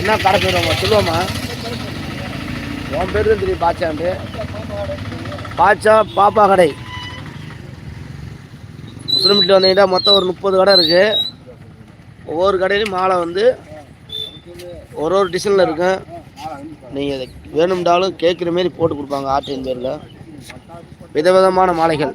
என்ன கடை பேர் சொல்லுவோமா? உன் பேர் தான் தெரியும் பாச்சான்ட்டு பாச்சா பாப்பா கடை. முஸ்லீம் வீட்டில் வந்தீங்கன்னா மொத்தம் ஒரு முப்பது கடை இருக்குது ஒவ்வொரு கடையிலையும் மாலை வந்து ஒரு ஒரு டிசைனில் இருக்கும் நீங்கள் வேணும்னாலும் கேட்குற மாரி போட்டு கொடுப்பாங்க ஆர்டின் பேரில். விதவிதமான மாலைகள்.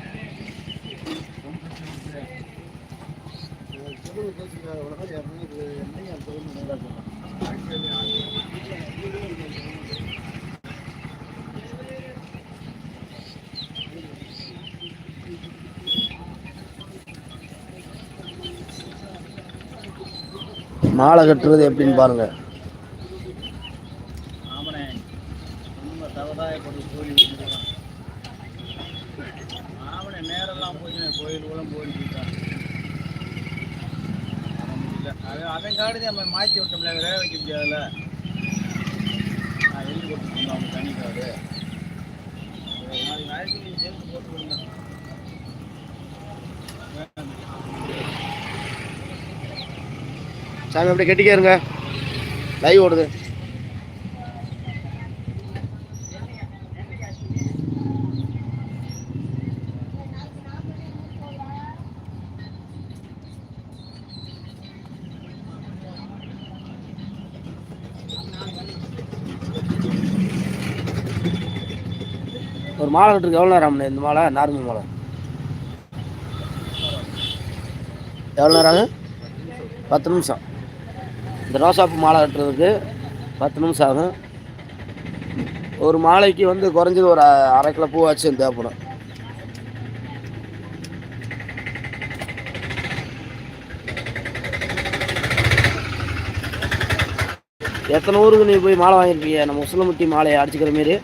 மாலை கட்டுறது எப்படின்னு பாருங்க. அவன் காடு நம்ம மாற்றி விட்டோம்ல வேக வைக்க முடியாதுல்ல நான் எழுதி போட்டுருந்தோம் அவங்க தனி காடு. நாளைக்கு நீங்கள் சேர்த்து போட்டு விடுங்க சாமி அப்படியே கெட்டிக்கே இருங்க. லைவ் ஓடுது. ஒரு மாலை கட்டுருக்கு எவ்வளோ நேரம் ஆகும்ண்ணே இந்த மாலை? நார்மல் மாலை. எவ்வளோ நேரம் ஆகும்? பத்து நிமிஷம். இந்த ரோசாப்பு மாலை கட்டுறதுக்கு பத்து நிமிஷம் ஆகும். ஒரு மாலைக்கு வந்து குறைஞ்சது ஒரு அரை கிலோ பூ தேவைப்படும். எத்தனை ஊருக்கு நீ போய் மாலை வாங்கியிருப்பீங்க நம்ம உசிலமுட்டி மாலையை அடிச்சுக்கிற மாரி.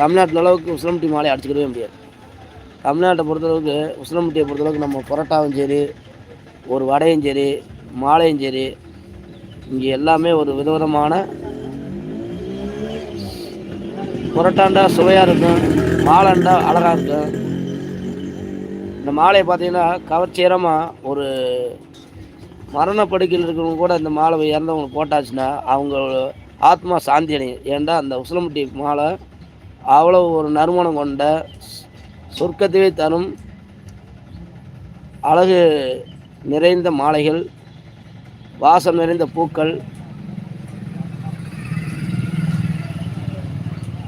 தமிழ்நாட்டில் அளவுக்கு உசிலம்பட்டி மாலை அடிச்சுக்கவே முடியாது. தமிழ்நாட்டை பொறுத்தளவுக்கு உசிலமுட்டியை பொறுத்தளவுக்கு நம்ம பரோட்டாவும் சரி ஒரு வடையும் சரி மாலையும் சரி இங்கே எல்லாமே ஒரு விதவிதமான புரட்டாண்டா சுவையாக இருக்கும் மாலைண்டா அழகாக இருக்கும். இந்த மாலையை பார்த்தீங்கன்னா கவர்ச்சிகரமாக ஒரு மரணப்படுக்கையில் இருக்கிறவங்க கூட இந்த மாலை இறந்தவங்க போட்டாச்சுன்னா அவங்க ஆத்மா சாந்தி அடையும். ஏன்டா அந்த உசிலம்பட்டி மாலை அவ்வளோ ஒரு நறுமணம் கொண்ட சொர்க்கத்தையே தரும் அழகு நிறைந்த மாலைகள் வாசம் நிறைந்த பூக்கள்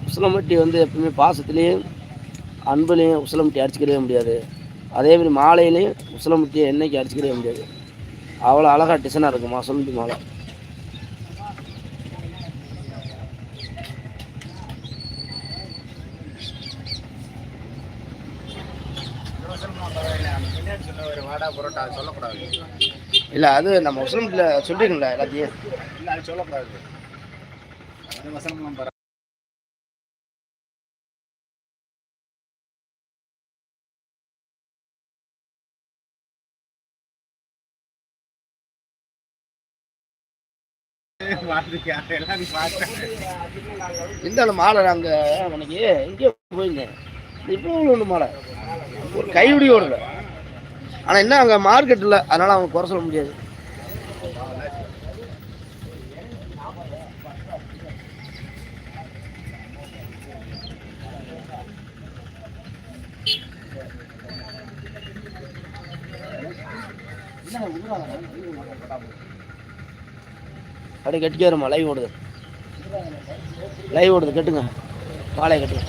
உசிலம்பட்டி வந்து எப்பவுமே பாசத்துலேயும் அன்புலேயும் உசிலம்பட்டி அடிச்சுக்கிடவே முடியாது. அதேமாதிரி மாலையிலையும் உசலம்பட்டியை என்றைக்கு அடிச்சுக்கிடவே முடியாது. அவ்வளோ அழகாக டிசைனாக இருக்குமா உசிலம்பட்டி மாலை. ஒரு வாடா புரோட்டா அது சொல்லக்கூடாது. இல்லை அது நம்ம உசிலம்பட்டியில் சொல்லிருக்கீங்களா எல்லாத்தையும். இல்லை அது சொல்லக்கூடாது. அது பரவாயில்ல பார்த்தேன் இந்த மாலை அங்கே அன்னைக்கு எங்கேயோ போயிருந்தேன். இப்போ ஒன்று மாலை. ஒரு கையுடி ஓடல ஆனால் என்ன அங்கே மார்க்கெட் இல்லை. அதனால் அவங்க குறை சொல்ல முடியாது. அப்படியே கட்டிக்காருமா லைவ் ஓடுது. லைவ் ஓடுது கட்டுங்க. மாலையை கட்டுங்க.